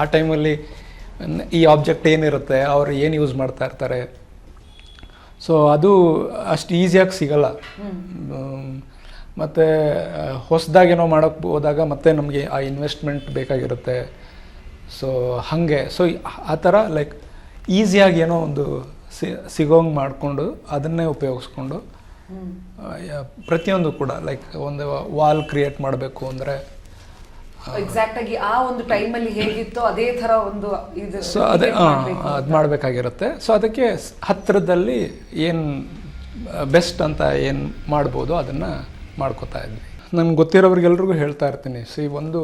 ಆ ಟೈಮಲ್ಲಿ ಈ ಆಬ್ಜೆಕ್ಟ್ ಏನಿರುತ್ತೆ ಅವ್ರು ಏನು ಯೂಸ್ ಮಾಡ್ತಾ ಇರ್ತಾರೆ. ಸೊ ಅದು ಅಷ್ಟು ಈಸಿಯಾಗಿ ಸಿಗಲ್ಲ. ಮತ್ತು ಹೊಸದಾಗೇನೋ ಮಾಡೋಕ್ಕೆ ಹೋದಾಗ ಮತ್ತೆ ನಮಗೆ ಆ ಇನ್ವೆಸ್ಟ್ಮೆಂಟ್ ಬೇಕಾಗಿರುತ್ತೆ. ಸೊ ಹಾಗೆ. ಸೊ ಆ ಥರ ಲೈಕ್ ಈಸಿಯಾಗಿ ಏನೋ ಒಂದು ಸಿ ಸಿಗೋಂಗೆ ಮಾಡಿಕೊಂಡು ಅದನ್ನೇ ಉಪಯೋಗಿಸ್ಕೊಂಡು ಪ್ರತಿಯೊಂದು ಕೂಡ ಲೈಕ್ ಒಂದು ವಾಲ್ ಕ್ರಿಯೇಟ್ ಮಾಡಬೇಕು ಅಂದರೆ ಎಕ್ಸಾಕ್ಟ್ ಆಗಿ ಆ ಒಂದು ಟೈಮಲ್ಲಿ ಹೇಗಿತ್ತೋ ಅದೇ ಥರ ಒಂದು ಇದು ಸೊ ಅದೇ ಅದು. ಮಾಡಬೇಕಾಗಿರುತ್ತೆ. ಸೊ ಅದಕ್ಕೆ ಹತ್ತಿರದಲ್ಲಿ ಏನು ಬೆಸ್ಟ್ ಅಂತ ಏನು ಮಾಡ್ಬೋದು ಅದನ್ನು ಮಾಡ್ಕೋತಾ ಇದ್ವಿ. ನನ್ಗೆ ಗೊತ್ತಿರೋರಿಗೆಲ್ರಿಗೂ ಹೇಳ್ತಾ ಇರ್ತೀನಿ. ಸಿ ಒಂದು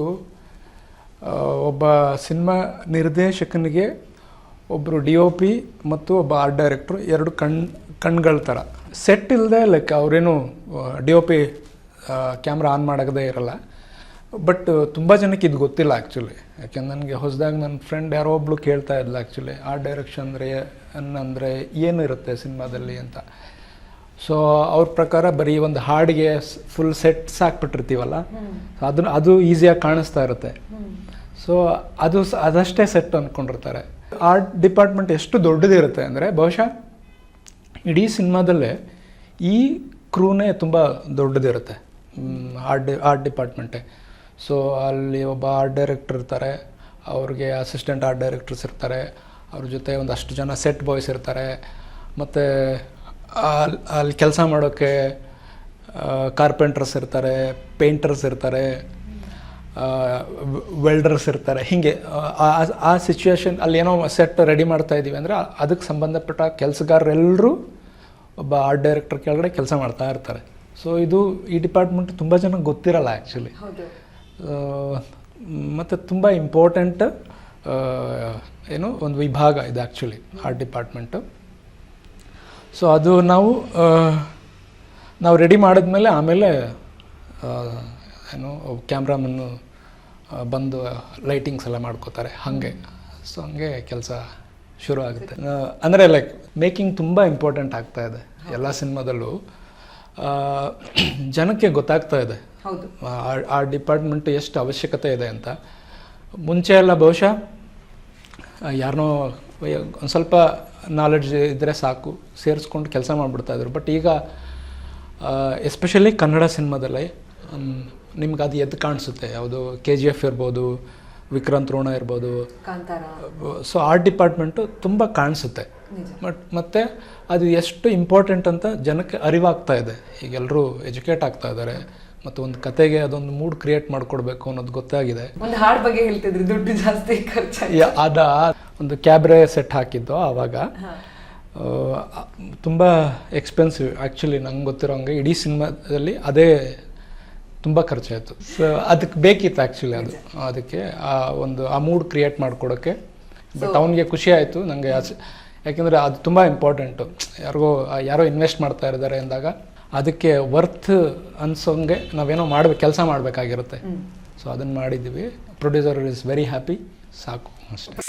ಒಬ್ಬ ಸಿನಿಮಾ ನಿರ್ದೇಶಕನಿಗೆ ಒಬ್ಬರು ಡಿ ಒ ಪಿ ಮತ್ತು ಒಬ್ಬ ಆರ್ಟ್ ಡೈರೆಕ್ಟ್ರು ಎರಡು ಕಣ್ ಕಣ್ಗಳ ಥರ ಸೆಟ್ ಇಲ್ಲದೆ ಲೈಕ್ ಅವರೇನು D O P camera on ಮಾಡೋದೇ ಇರಲ್ಲ. ಬಟ್ ತುಂಬ ಜನಕ್ಕೆ ಇದು ಗೊತ್ತಿಲ್ಲ ಆ್ಯಕ್ಚುಲಿ ಯಾಕೆಂದ್ರೆ ನನಗೆ ಹೊಸದಾಗಿ ನನ್ನ ಫ್ರೆಂಡ್ ಯಾರೋ ಒಬ್ಳು ಕೇಳ್ತಾ ಇದ್ಲು ಆ್ಯಕ್ಚುಲಿ ಆ ಡೈರೆಕ್ಷನ್ ಅಂದರೆ ಅಂದರೆ ಏನಿರುತ್ತೆ ಸಿನಿಮಾದಲ್ಲಿ ಅಂತ. ಸೊ ಅವ್ರ ಪ್ರಕಾರ ಬರೀ ಒಂದು ಹಾಡಿಗೆ ಫುಲ್ ಸೆಟ್ಸ್ ಹಾಕ್ಬಿಟ್ಟಿರ್ತೀವಲ್ಲ? ಅದನ್ನ, ಅದು ಈಸಿಯಾಗಿ ಕಾಣಿಸ್ತಾ ಇರುತ್ತೆ. ಸೊ ಅದು ಅದಷ್ಟೇ ಸೆಟ್ ಅಂದ್ಕೊಂಡಿರ್ತಾರೆ ಆರ್ಟ್ ಡಿಪಾರ್ಟ್ಮೆಂಟ್ ಎಷ್ಟು ದೊಡ್ಡದಿರುತ್ತೆ ಅಂದರೆ, ಬಹುಶಃ ಇಡೀ ಸಿನಿಮಾದಲ್ಲೇ ಈ ಕ್ರೂನೇ ತುಂಬ ದೊಡ್ಡದಿರುತ್ತೆ. ಆರ್ಟ್ ಆರ್ಟ್ ಡಿಪಾರ್ಟ್ಮೆಂಟೇ ಸೊ ಅಲ್ಲಿ ಒಬ್ಬ ಆರ್ಟ್ ಡೈರೆಕ್ಟರ್ ಇರ್ತಾರೆ. ಅವ್ರಿಗೆ ಅಸಿಸ್ಟೆಂಟ್ ಆರ್ಟ್ ಡೈರೆಕ್ಟರ್ಸ್ ಇರ್ತಾರೆ. ಅವ್ರ ಜೊತೆ ಒಂದಷ್ಟು ಜನ ಸೆಟ್ ಬಾಯ್ಸ್ ಇರ್ತಾರೆ. ಮತ್ತು ಅಲ್ಲಿ ಕೆಲಸ ಮಾಡೋಕ್ಕೆ ಕಾರ್ಪೆಂಟರ್ಸ್ ಇರ್ತಾರೆ ಪೇಂಟರ್ಸ್ ಇರ್ತಾರೆ ವೆಲ್ಡರ್ಸ್ ಇರ್ತಾರೆ. ಹೀಗೆ, ಆ- ಸಿಚುವೇಶನ್ ಅಲ್ಲಿ ಏನೋ ಸೆಟ್ ರೆಡಿ ಮಾಡ್ತಾ ಇದ್ದೀವಿ ಅಂದರೆ ಅದಕ್ಕೆ ಸಂಬಂಧಪಟ್ಟ ಕೆಲಸಗಾರರೆಲ್ಲರೂ ಒಬ್ಬ ಆರ್ಟ್ ಡೈರೆಕ್ಟರ್ ಕೆಳಗಡೆ ಕೆಲಸ ಮಾಡ್ತಾ ಇರ್ತಾರೆ. ಸೊ ಇದು ಈ ಡಿಪಾರ್ಟ್ಮೆಂಟ್ ತುಂಬ ಜನಕ್ಕೆ ಗೊತ್ತಿರಲ್ಲ ಆ್ಯಕ್ಚುಲಿ ಮತ್ತು ತುಂಬ ಇಂಪಾರ್ಟೆಂಟ್ ಏನು, ಒಂದು ವಿಭಾಗ ಇದೆ ಆ್ಯಕ್ಚುಲಿ ಆರ್ಟ್ ಡಿಪಾರ್ಟ್ಮೆಂಟು ಸೊ ಅದು ನಾವು ನಾವು ರೆಡಿ ಮಾಡಿದ್ಮೇಲೆ ಆಮೇಲೆ ಏನು, ಕ್ಯಾಮ್ರಾಮನ್ನು ಬಂದು ಲೈಟಿಂಗ್ಸ್ ಎಲ್ಲ ಮಾಡ್ಕೋತಾರೆ, ಹಾಗೆ. ಸೊ ಹಂಗೆ ಕೆಲಸ ಶುರು ಆಗುತ್ತೆ ಅಂದರೆ ಲೈಕ್ ಮೇಕಿಂಗ್ ತುಂಬ ಇಂಪಾರ್ಟೆಂಟ್ ಆಗ್ತಾ ಇದೆ, ಎಲ್ಲ ಸಿನಿಮಾದಲ್ಲೂ. ಜನಕ್ಕೆ ಗೊತ್ತಾಗ್ತಾ ಇದೆ. ಹೌದು. ಆ- ಡಿಪಾರ್ಟ್ಮೆಂಟ್ ಎಷ್ಟು ಅವಶ್ಯಕತೆ ಇದೆ ಅಂತ. ಮುಂಚೆ ಎಲ್ಲ ಬಹುಶಃ ಯಾರನ್ನೋ ಒಂದು ಸ್ವಲ್ಪ ನಾಲೆಡ್ಜ್ ಇದ್ದರೆ ಸಾಕು ಸೇರಿಸ್ಕೊಂಡು ಕೆಲಸ ಮಾಡಿಬಿಡ್ತಾಯಿದ್ರು ಬಟ್ ಈಗ ಎಸ್ಪೆಷಲಿ ಕನ್ನಡ ಸಿನಿಮಾದಲ್ಲಿ ನಿಮ್ಗೆ ಅದು ಎದ್ದು ಕಾಣಿಸುತ್ತೆ. ಯಾವುದು ಕೆ ಜಿ ಎಫ್ ಇರ್ಬೋದು ವಿಕ್ರಾಂತ್ ರೋಣ ಇರ್ಬೋದು. ಸೊ ಆರ್ಟ್ ಡಿಪಾರ್ಟ್ಮೆಂಟು ತುಂಬ ಕಾಣಿಸುತ್ತೆ. ಬಟ್ ಮತ್ತು ಅದು ಎಷ್ಟು ಇಂಪಾರ್ಟೆಂಟ್ ಅಂತ ಜನಕ್ಕೆ ಅರಿವಾಗ್ತಾ ಇದೆ. ಈಗ ಎಲ್ಲರೂ ಎಜುಕೇಟ್ ಆಗ್ತಾ ಇದ್ದಾರೆ. ಮತ್ತು ಒಂದು ಕತೆಗೆ ಅದೊಂದು ಮೂಡ್ ಕ್ರಿಯೇಟ್ ಮಾಡಿಕೊಡ್ಬೇಕು ಅನ್ನೋದು ಗೊತ್ತಾಗಿದೆ ಒಂದು ಹಾಡ್ ಬಗ್ಗೆ ಹೇಳ್ತಿದ್ರಿ ದುಡ್ಡು ಜಾಸ್ತಿ ಖರ್ಚು ಅದ ಒಂದು ಕ್ಯಾಬ್ರೆ ಸೆಟ್ ಹಾಕಿದ್ದು ಆವಾಗ. ತುಂಬ ಎಕ್ಸ್ಪೆನ್ಸಿವ್ ಆ್ಯಕ್ಚುಲಿ ನಂಗೆ ಗೊತ್ತಿರೋ ಹಂಗೆ ಇಡೀ ಸಿನಿಮಾದಲ್ಲಿ ಅದೇ ತುಂಬ ಖರ್ಚಾಯಿತು. ಸೊ ಅದಕ್ಕೆ ಬೇಕಿತ್ತು ಆ್ಯಕ್ಚುಲಿ ಅದು. ಅದಕ್ಕೆ ಆ ಒಂದು ಆ ಮೂಡ್ ಕ್ರಿಯೇಟ್ ಮಾಡಿಕೊಡೋಕ್ಕೆ ಬಟ್ ಅವನಿಗೆ ಖುಷಿ ಆಯಿತು ನನಗೆ ಯಾಕೆಂದರೆ ಅದು ತುಂಬ ಇಂಪಾರ್ಟೆಂಟು ಯಾರಿಗೋ ಯಾರೋ ಇನ್ವೆಸ್ಟ್ ಮಾಡ್ತಾ ಇದ್ದಾರೆ ಅಂದಾಗ ಅದಕ್ಕೆ ವರ್ತ್ ಅನ್ಸೋಂಗೆ ನಾವೇನೋ ಮಾಡ್ಬೇಕು ಕೆಲಸ ಮಾಡಬೇಕಾಗಿರುತ್ತೆ. ಸೊ ಅದನ್ನು ಮಾಡಿದ್ದೀವಿ. ಪ್ರೊಡ್ಯೂಸರ್ ಇಸ್ ವೆರಿ ಹ್ಯಾಪಿ ಸಾಕು ಅಷ್ಟೇ.